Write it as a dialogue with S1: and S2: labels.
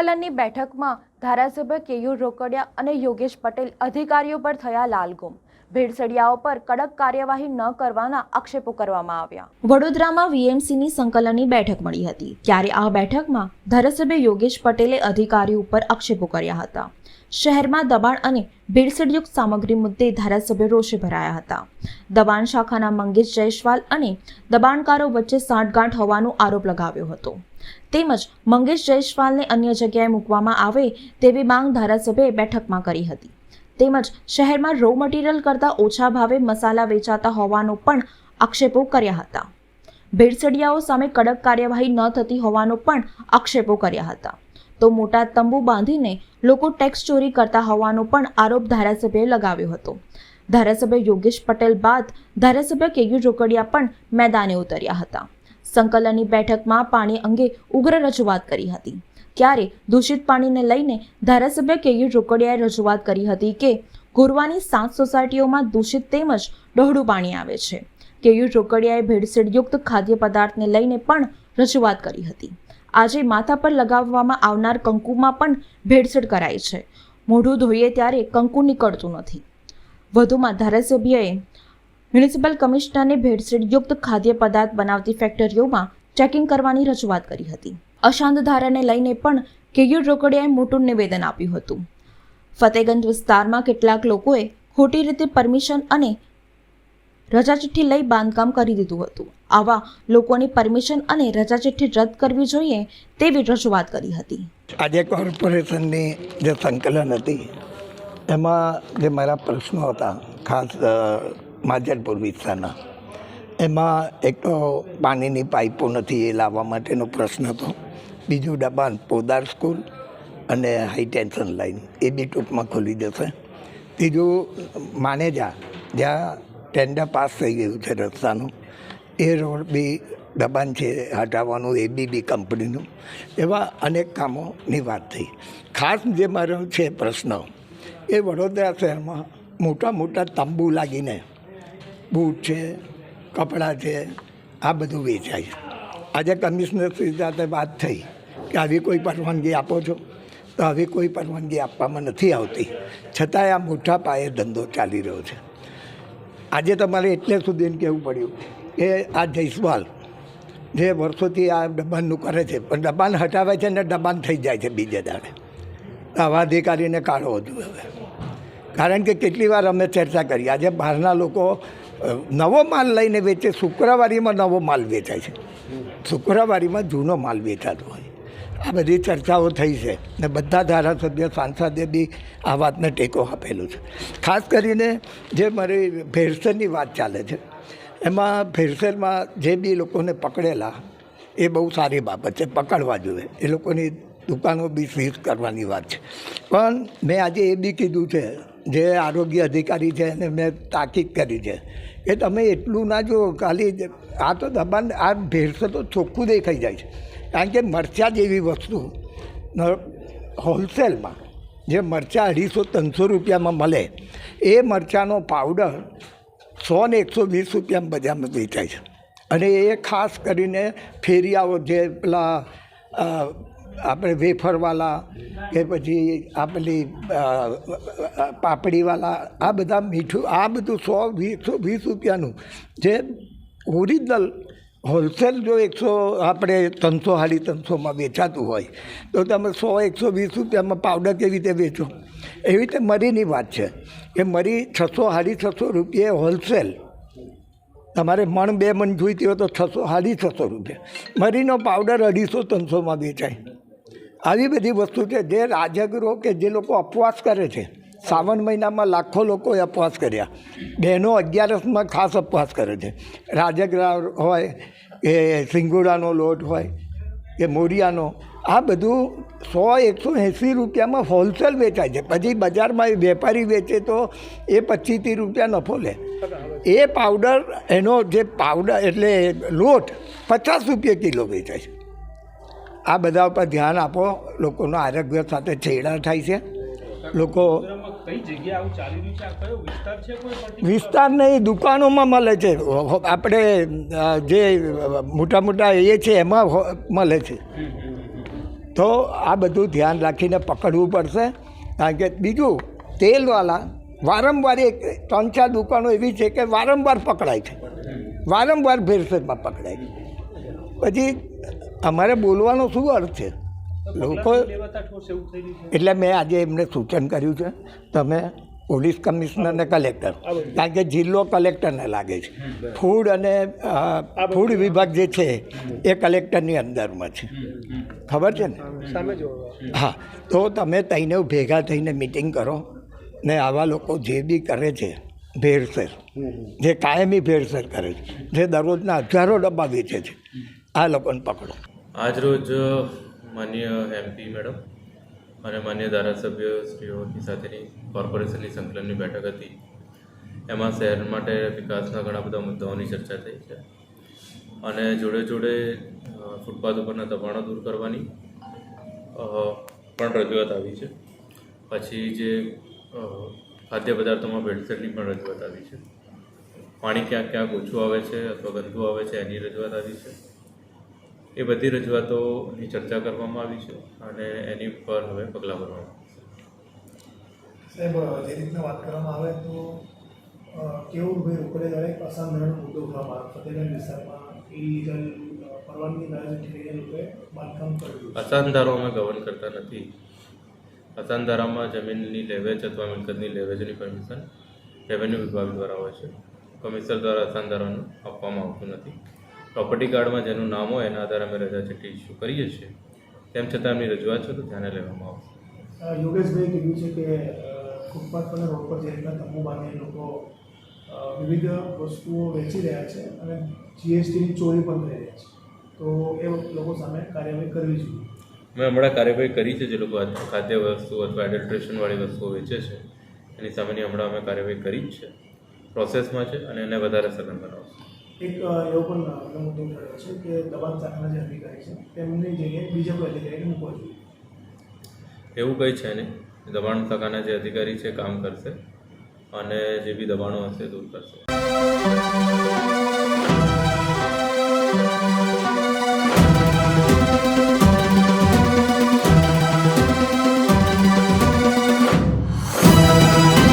S1: સંકલનની બેઠકમાં ધારાસભ્ય કેયુર રોકડિયા અને યોગેશ પટેલ અધિકારીઓ પર થયા લાલગુમ. ભેળસડિયાઓ પર કડક કાર્યવાહી ન કરવાના આક્ષેપો કરવામાં આવ્યા. વડોદરામાં વીએમસીની સંકલનની બેઠક મળી હતી. ત્યારે આ બેઠકમાં ધારાસભ્ય યોગેશ પટેલે અધિકારીઓ ઉપર આક્ષેપો કર્યા હતા. શહેરમાં દબાણ અને ભેળસેળયુક્ત સામગ્રી મુદ્દે ધારાસભ્ય રોષે ભરાયા હતા. દબાણ શાખાના મંગેશ જયસ્વાલ અને દબાણકારો વચ્ચે સાંઠગાંઠ હોવાનો આરોપ લગાવ્યો હતો. તેમજ મંગેશ જયસ્વાલને અન્ય જગ્યાએ મૂકવામાં આવે તેવી માંગ ધારાસભ્યએ બેઠકમાં કરી હતી. તેમજ શહેરમાં રો મટીરિયલ કરતાં ઓછા ભાવે મસાલા વેચાતા હોવાનો પણ આક્ષેપો કર્યા હતા. ભેળસેડિયાઓ સામે કડક કાર્યવાહી ન થતી હોવાનો પણ આક્ષેપો કર્યા હતા. તો મોટા તંબુ બાંધીને લોકો ટેક્સ ચોરી કરતા હોવાનો પણ આરોપ ધારાસભ્યએ લગાવ્યો હતો. ધારાસભ્ય યોગેશ પટેલ બાદ ધારાસભ્ય કેયુ જોકડિયા પણ મેદાને ઉતર્યા હતા. સંકલનની બેઠકમાં પાણી અંગે ઉગ્ર રજૂઆત કરી હતી. ત્યારે દૂષિત પાણીને લઈને ધારાસભ્ય કેયુ રોકડિયાએ રજૂઆત કરી હતી કે ગોરવાની સાત સોસાયટીઓમાં દૂષિત તેમજ ડહોળું પાણી આવે છે. કેયુ રોકડિયાએ ભેળસેળયુક્ત ખાદ્ય પદાર્થને લઈને પણ રજૂઆત કરી હતી. આજે માથા પર લગાવવામાં આવનાર કંકુમાં પણ ભેળસેળ કરાય છે. મોઢું ધોઈએ ત્યારે કંકુ નીકળતું નથી. વધુમાં ધારાસભ્યએ મ્યુનિસિપલ કમિશનરને ભેળસેળયુક્ત ખાદ્ય પદાર્થ બનાવતી ફેક્ટરીઓમાં ચેકિંગ કરવાની રજૂઆત કરી હતી. અશાંત ધારાને લઈને પણ કેયુર રોકડિયાએ મોટું નિવેદન આપ્યું હતું. ફતેગંજ વિસ્તારમાં કેટલાક લોકોએ ખોટી રીતે પરમિશન અને રજા ચિઠ્ઠી લઈ બાંધકામ કરી દીધું હતું. આવા લોકોની પરમિશન અને રજા ચિઠ્ઠી રદ કરવી જોઈએ તેવી રજૂઆત કરી હતી.
S2: આજે કોર્પોરેશનની જે સંકલન હતી એમાં જે મારા પ્રશ્નો હતા ખાસ અ, વિસ્તારના એમાં એક તો પાણીની પાઇપો નથી એ લાવવા માટેનો પ્રશ્ન હતો. બીજું દબાણ પોદાર સ્કૂલ અને હાઈ ટેન્શન લાઈન એ બી ટૂંકમાં ખોલી જશે. ત્રીજું માનેજા જ્યાં ટેન્ડર પાસ થઈ ગયું છે રસ્તાનું, એ રોડ બી દબાણ છે હટાવવાનું, એ બી બી કંપનીનું. એવા અનેક કામોની વાત થઈ. ખાસ જે મારો છે પ્રશ્ન, એ વડોદરા શહેરમાં મોટા મોટા તંબુ લાગીને બૂટ છે, કપડાં છે, આ બધું વેચાય. આજે કમિશનર શ્રી સાથે વાત થઈ. કે આવી કોઈ પરવાનગી આપો છો? તો આવી કોઈ પરવાનગી આપવામાં નથી આવતી. છતાંય આ મોટા પાયે ધંધો ચાલી રહ્યો છે. આજે તમારે એટલે સુધી કહેવું પડ્યું કે આ જયસ્વાલ જે વર્ષોથી આ દબાણનું કરે છે, પણ દબાણ હટાવે છે ને દબાણ થઈ જાય છે બીજે દાડે. આવા અધિકારીને કાઢો હતું હવે. કારણ કે કેટલી વાર અમે ચર્ચા કરી. આજે બહારના લોકો નવો માલ લઈને વેચે, શુક્રવારીમાં નવો માલ વેચાય છે. શુક્રવારીમાં જૂનો માલ વેચાતો હોય. આ બધી ચર્ચાઓ થઈ છે ને બધા ધારાસભ્ય, સાંસદે બી આ વાતને ટેકો આપેલો છે. ખાસ કરીને જે મારી ભેળસેળની વાત ચાલે છે, એમાં ભેળસેળમાં જે બી લોકોને પકડેલા, એ બહુ સારી બાબત છે, પકડવા જોઈએ. એ લોકોની દુકાનો બી સીઝ કરવાની વાત છે. પણ મેં આજે એ બી કીધું છે, જે આરોગ્ય અધિકારી છે એને મેં તાકીદ કરી છે કે તમે એટલું ના જો ખાલી આ તો દબાણ, આ ભેરસે તો ચોખ્ખું દેખાઈ જાય છે. કારણ કે મરચાં જેવી વસ્તુ હોલસેલમાં જે મરચાં અઢીસો ત્રણસો રૂપિયામાં મળે, એ મરચાંનો પાવડર સો ને એકસો વીસ રૂપિયામાં બજારમાં વેચાય છે. અને એ ખાસ કરીને ફેરિયાઓ જે પેલા આપણે વેફરવાલા કે પછી આ પેલી પાપડીવાલા, આ બધા મીઠું, આ બધું સો વીસો વીસ રૂપિયાનું જે ઓરિજિનલ હોલસેલ જો એકસો આપણે ત્રણસો સાડી ત્રણસોમાં વેચાતું હોય, તો તમે સો, એકસો, વીસ રૂપિયામાં પાવડર કેવી રીતે વેચો? એવી રીતે મરીની વાત છે. કે મરી છસો સાડી છસો રૂપિયે હોલસેલ. તમારે મણ બે મણ જોઈતી હોય તો છસો સાડી છસો રૂપિયા. મરીનો પાવડર અઢીસો ત્રણસોમાં વેચાય. આવી બધી વસ્તુ છે જે રાજગરો કે જે લોકો અપવાસ કરે છે. શ્રાવણ મહિનામાં લાખો લોકોએ અપવાસ કર્યા. બહેનો અગિયારસમાં ખાસ અપવાસ કરે છે. રાજગરા હોય, એ સિંગોડાનો લોટ હોય કે મોરિયાનો, આ બધું સો એકસો એંસી રૂપિયામાં હોલસેલ વેચાય છે. પછી બજારમાં એ વેપારી વેચે તો એ પચીસ ત્રીસ રૂપિયા નફો લે. એ પાવડર, એનો જે પાવડર એટલે લોટ, પચાસ રૂપિયા કિલો વેચાય છે. આ બધા ઉપર ધ્યાન આપો. લોકોનો આરોગ્ય સાથે છેડા થાય છે. લોકો
S3: કઈ વિસ્તાર
S2: નહીં દુકાનોમાં મળે છે. આપણે જે મોટા મોટા એ છે એમાં મળે છે. તો આ બધું ધ્યાન રાખીને પકડવું પડશે. કારણ કે બીજું તેલવાળા વારંવાર એક, ત્રણ, ચાર દુકાનો એવી છે કે વારંવાર પકડાય છે. વારંવાર ભેરસેરમાં પકડાય છે. પછી, અમારે બોલવાનો શું અર્થ છે? લોકો એટલે મેં આજે એમને સૂચન કર્યું છે તમે પોલીસ કમિશનર ને કલેક્ટર કારણ કે જિલ્લો કલેક્ટરને લાગે છે. ફૂડ અને ફૂડ વિભાગ જે છે એ કલેક્ટરની અંદરમાં છે. ખબર છે ને? હા તો તમે તઈને ભેગા થઈને મિટિંગ કરો ને આવા લોકો જે બી કરે છે ભેળસેળ જે કાયમી ભેળસેળ કરે છે જે દરરોજના હજારો ડબ્બા વેચે છે આ લોકોને પકડો.
S4: આજરોજ માન્ય એમપી મેડમ અને માન્ય ધારાસભ્ય શ્રીઓની સાથેની કોર્પોરેશનની સંકલનની બેઠક હતી. એમાં શહેર માટે વિકાસના ઘણા બધા મુદ્દાઓની ચર્ચા થઈ છે અને જોડે જોડે ફૂટપાથ ઉપરના દબાણો દૂર કરવાની પણ રજૂઆત આવી છે. પછી જે ખાદ્ય પદાર્થોમાં ભેળસેળની પણ રજૂઆત આવી છે. પાણી ક્યાંક ક્યાંક ઓછું આવે છે અથવા ગંદુ આવે છે એની રજૂઆત આવી છે. એ બધી રજૂઆતોની ચર્ચા કરવામાં આવી છે અને એની ઉપર હવે પગલાં ભરવામાં
S5: સાહેબ જે રીતના વાત કરવામાં આવે તો કેવું ભાઈ ઉપરે દરેક અસાધારણ મુદ્દો ઉઠાવવામાં આવ્યો ફતેગંજ વિસ્તારમાં ઇલીગલ પરવાનગી ના લોકોએ બાંધકામ કર્યું
S4: અસાનધારો અમે ગવર્ન કરતા નથી. અસાનધારામાં જમીનની લેવેચ અથવા મિલકતની લેવેચની પરમિશન રેવન્યુ વિભાગ દ્વારા હોય છે. કમિશનર દ્વારા અસાનધારાનું આપવામાં આવતું નથી. પ્રોપર્ટી કાર્ડમાં જેનું નામ હોય એના આધારે અમે રજા ચીઠ્ઠી ઇસ્યુ કરીએ છીએ. તેમ છતાં એમની રજૂઆત છે તો ધ્યાને લેવામાં આવશે.
S5: યોગેશભાઈ કીધું છે કે ફૂટપાથ પર રોડ પર જે રીતના તંબુ બાંધીને લોકો વિવિધ વસ્તુઓ વેચી રહ્યા છે અને જીએસટીની ચોરી પણ થઈ રહ્યા છે. તો એ લોકો સામે કાર્યવાહી કરવી જોઈએ.
S4: મેં હમણાં કાર્યવાહી કરી છે જે લોકો ખાદ્ય વસ્તુ અથવા એડલ્ટ્રેશનવાળી વસ્તુઓ વેચે છે. એની સામેની હમણાં અમે કાર્યવાહી કરી જ છે. પ્રોસેસમાં છે અને એને વધારે સઘન બનાવશે.
S5: એક એવો પણ મુદ્દો ઉઠાવ્યો છે કે દવા શાખાના જે અધિકારી છે, તેમની જગ્યાએ બીજા કોઈ અધિકારીને મૂકવા જોઈએ.
S4: એવું કંઈ છે નહીં. દબાણ શાખાના જે અધિકારી છે, કામ કરશે અને જે બી દબાણો હશે, દૂર કરશે.